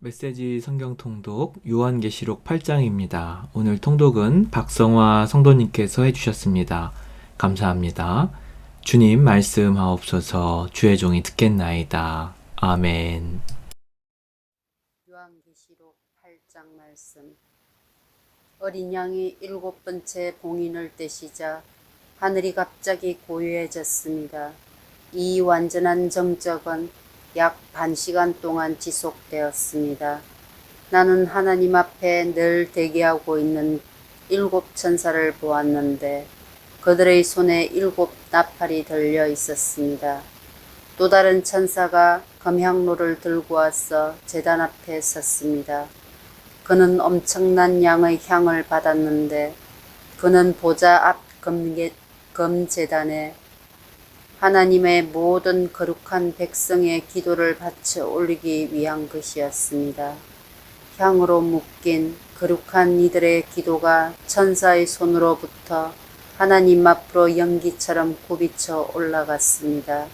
메시지 성경 통독 요한계시록 8장입니다. 오늘 통독은 박성화 성도님께서 해주셨습니다. 감사합니다. 주님 말씀하옵소서 주의 종이 듣겠나이다. 아멘. 요한계시록 8장 말씀 어린 양이 일곱 번째 봉인을 떼시자 하늘이 갑자기 고요해졌습니다. 이 완전한 정적은 약 반 시간 동안 지속되었습니다. 나는 하나님 앞에 늘 대기하고 있는 일곱 천사를 보았는데 그들의 손에 일곱 나팔이 들려 있었습니다. 또 다른 천사가 검향로를 들고 와서 제단 앞에 섰습니다. 그는 엄청난 양의 향을 받았는데 그는 보좌 앞 검게, 검제단에 하나님의 모든 거룩한 백성의 기도를 바쳐 올리기 위한 것이었습니다. 향으로 묶인 거룩한 이들의 기도가 천사의 손으로부터 하나님 앞으로 연기처럼 굽이쳐 올라갔습니다.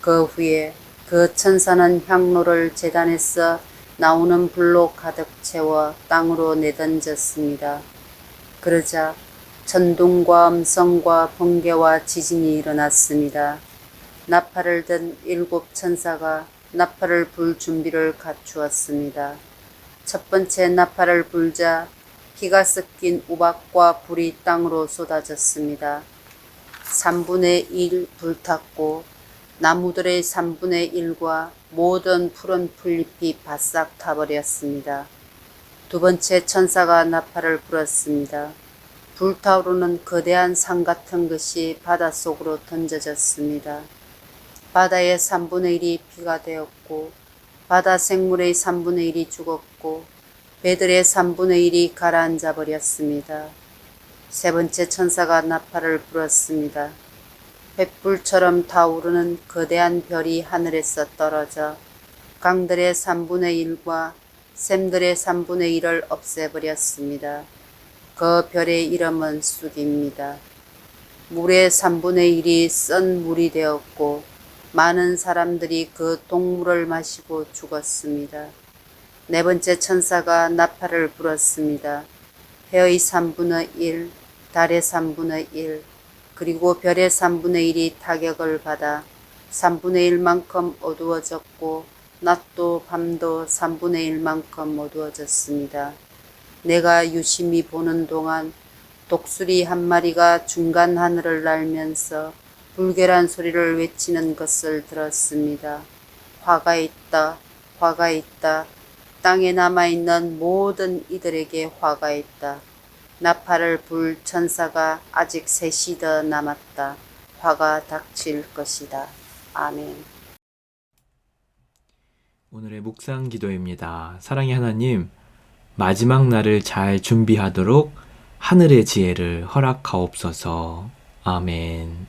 그 후에 그 천사는 향로를 재단에서 나오는 불로 가득 채워 땅으로 내던졌습니다. 그러자 천둥과 음성과 번개와 지진이 일어났습니다. 나팔을 든 일곱 천사가 나팔을 불 준비를 갖추었습니다. 첫 번째 나팔을 불자 피가 섞인 우박과 불이 땅으로 쏟아졌습니다. 3분의 1 불탔고 나무들의 3분의 1과 모든 푸른 풀잎이 바싹 타버렸습니다. 두 번째 천사가 나팔을 불었습니다. 불타오르는 거대한 산 같은 것이 바닷속으로 던져졌습니다. 바다의 3분의 1이 피가 되었고 바다 생물의 3분의 1이 죽었고 배들의 3분의 1이 가라앉아 버렸습니다. 세 번째 천사가 나팔을 불었습니다. 횃불처럼 타오르는 거대한 별이 하늘에서 떨어져 강들의 3분의 1과 샘들의 3분의 1을 없애버렸습니다. 그 별의 이름은 쑥입니다. 물의 3분의 1이 썬 물이 되었고 많은 사람들이 그 동물을 마시고 죽었습니다. 네 번째 천사가 나팔을 불었습니다. 해의 3분의 1, 달의 3분의 1, 그리고 별의 3분의 1이 타격을 받아 3분의 1만큼 어두워졌고 낮도 밤도 3분의 1만큼 어두워졌습니다. 내가 유심히 보는 동안 독수리 한 마리가 중간 하늘을 날면서 불결한 소리를 외치는 것을 들었습니다. 화가 있다, 화가 있다. 땅에 남아있는 모든 이들에게 화가 있다. 나팔을 불 천사가 아직 셋이 더 남았다. 화가 닥칠 것이다. 아멘. 오늘의 묵상 기도입니다. 사랑의 하나님, 마지막 날을 잘 준비하도록 하늘의 지혜를 허락하옵소서. 아멘.